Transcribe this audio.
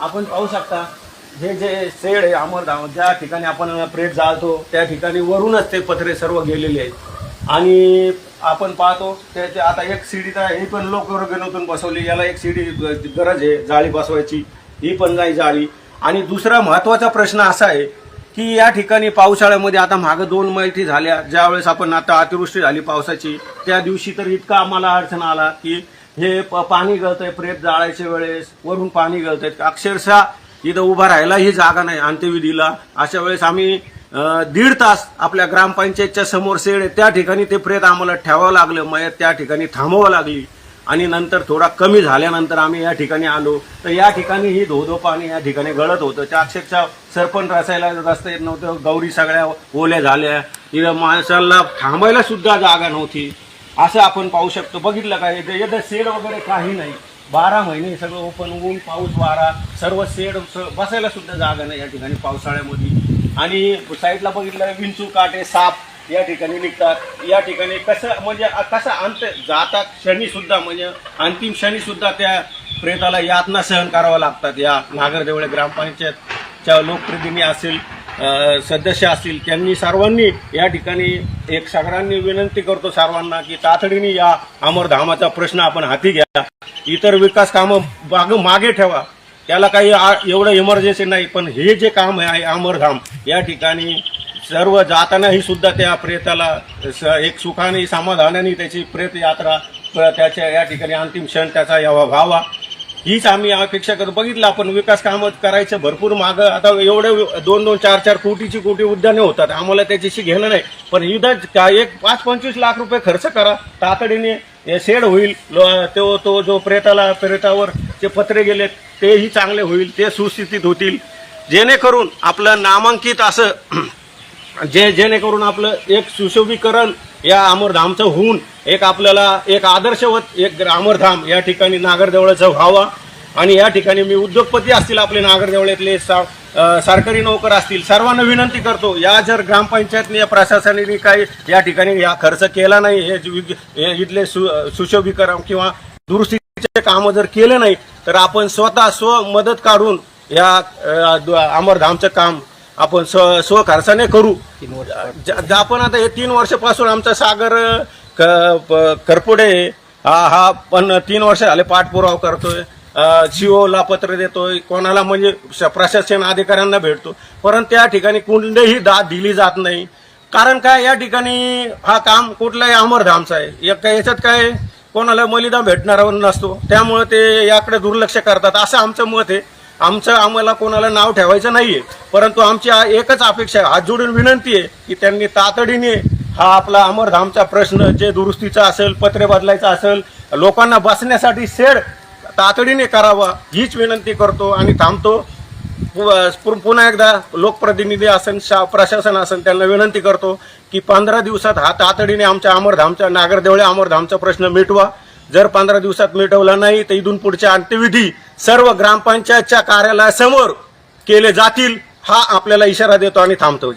आपण पाहू शकता हे जे शेड आहे अमरधाम ज्या ठिकाणी आपण प्रेत जाळतो त्या ठिकाणी वरूनच ते पत्रे सर्व गेलेले आहेत. आणि आपण पाहतो त्याचे आता एक सीडी तर ही पण लोकवर्गणीतून बसवली याला एक सीडी गरज आहे जाळी बसवायची ही पण नाही जाळी. आणि दुसरा महत्त्वाचा प्रश्न असा आहे की या ठिकाणी पावसाळ्यामध्ये आता मागं दोन मैठी झाल्या ज्यावेळेस आपण आता अतिवृष्टी झाली पावसाची त्या दिवशी तर इतका आम्हाला अडचण आला की हे प- पाणी गळतंय प्रेत जाळायच्या वेळेस वरून पाणी गळतंय. अक्षरशः इथं उभा राहायलाही जागा नाही अंत्यविधीला. अशा वेळेस आम्ही दीड तास आपल्या ग्रामपंचायतच्या समोर सेड त्या ठिकाणी ते प्रेत आम्हाला ठेवावं लागलं मयत त्या ठिकाणी थांबवावं लागली. आणि नंतर थोडा कमी झाल्यानंतर आम्ही या ठिकाणी आलो. तर या ठिकाणी ही धोधो पाणी या ठिकाणी गळत होतं. त्या अक्षरशः सरपण रसायला रस्ता येत नव्हतं. गौरी सगळ्या ओल्या झाल्या. इथं माणसाला थांबायला सुद्धा जागा नव्हती. असं आपण पाहू शकतो. बघितलं का इथं इथं शेड वगैरे काही नाही. बारा महिने सगळं ओपन ऊन पाऊस वारा सर्व शेड बसायला सुद्धा जागा नाही या ठिकाणी पावसाळ्यामध्ये. आणि साईडला बघितलं विंचू काटे साप या ठिकाणी निघतात. या ठिकाणी कसं म्हणजे कसं अंत जातात क्षणीसुद्धा म्हणजे अंतिम क्षणीसुद्धा त्या प्रेताला यातना सहन कराव्या लागतात. या नागरदेवळे ग्रामपंचायतच्या लोकप्रतिनिधी असेल सदस्य असतील त्यांनी सर्वांनी या ठिकाणी एक सगळ्यांनी विनंती करतो सर्वांना की तातडीने या अमरधामाचा प्रश्न आपण हाती घ्या. इतर विकास कामं बाग मागे ठेवा. त्याला काही आ- एवढं इमर्जन्सी नाही पण हे जे काम आहे अमरधाम या ठिकाणी सर्व जातानाही सुद्धा त्या प्रेताला स- एक सुखाने समाधानाने त्याची प्रेतयात्रा त्याच्या या ठिकाणी अंतिम क्षण त्याचा यावा व्हावा हीच आम्ही अपेक्षा करतो बघितलं. आपण विकास कामं करायचं भरपूर मागं. आता एवढे दोन दोन चार चार कोटीची कोटी उद्याने होतात. आम्हाला त्याच्याशी घेणं नाही. पण इथं का- एक पाच पंचवीस लाख रुपये खर्च करा. तातडीने शेड होईल. तो तो जो प्रेताला प्रेतावर जे पत्रे गेलेत तेही चांगले होईल. ते सुस्थितीत होतील. जेणेकरून आपलं नामांकित असं जे जेणेकरून आपलं एक सुशोभीकरण या अमरधामचं होऊन एक आपल्याला एक आदर्शवत एक अमरधाम या ठिकाणी नागरदेवळाचं व्हावा. आणि या ठिकाणी मी उद्योगपती असतील आपले नागरदेवळ्यातले सा सरकारी नोकर असतील सर्वांना विनंती करतो या जर ग्रामपंचायतने या प्रशासनाने काही या ठिकाणी या खर्च केला नाही हे इथले सु सुशोभीकरण किंवा दुरुस्तीचे कामं जर केले नाही तर आपण स्वतः स्व मदत काढून या अमरधामचं काम आपण स्व स्वखर्चाने करू. आपण आता हे तीन वर्षापासून आमचा सागर करपुडे हा हा पण तीन वर्ष झाले पाठपुरावा करतोय. जीओला पत्र देतोय कोणाला म्हणजे श- प्रशासन अधिकाऱ्यांना भेटतो. परंतु त्या ठिकाणी कुठलीही दाद दिली जात नाही. कारण काय या ठिकाणी हा काम कुठलाही अमरधामचा आहे. एक काय याच्यात काय कोणाला मलिदा भेटणार नसतो. त्यामुळे ते याकडे दुर्लक्ष करतात. असं आमचं मत आहे. आमचं आम्हाला कोणाला नाव ठेवायचं नाहीये. परंतु आमची एकच अपेक्षा आहे. हात जोडून विनंती आहे की त्यांनी तातडीने हा आपला अमरधामचा प्रश्न जे दुरुस्तीचा असेल पत्रे बदलायचा असेल लोकांना बसण्यासाठी शेड तातडीने करावा हीच विनंती करतो आणि थांबतो. पु- पुन्हा एकदा लोकप्रतिनिधी असेल शा प्रशासन असेल त्यांना विनंती करतो की पंधरा दिवसात हा तातडीने आमच्या अमरधामच्या नागरदेवळे अमरधामचा प्रश्न मिटवा. जर पंधरा दिवसात मिटवला नाही तर इथून पुढच्या अंत्यविधी सर्व ग्रामपंचायतच्या कार्यालयासमोर केले जातील हा आपल्याला इशारा देतो आणि थांबतो.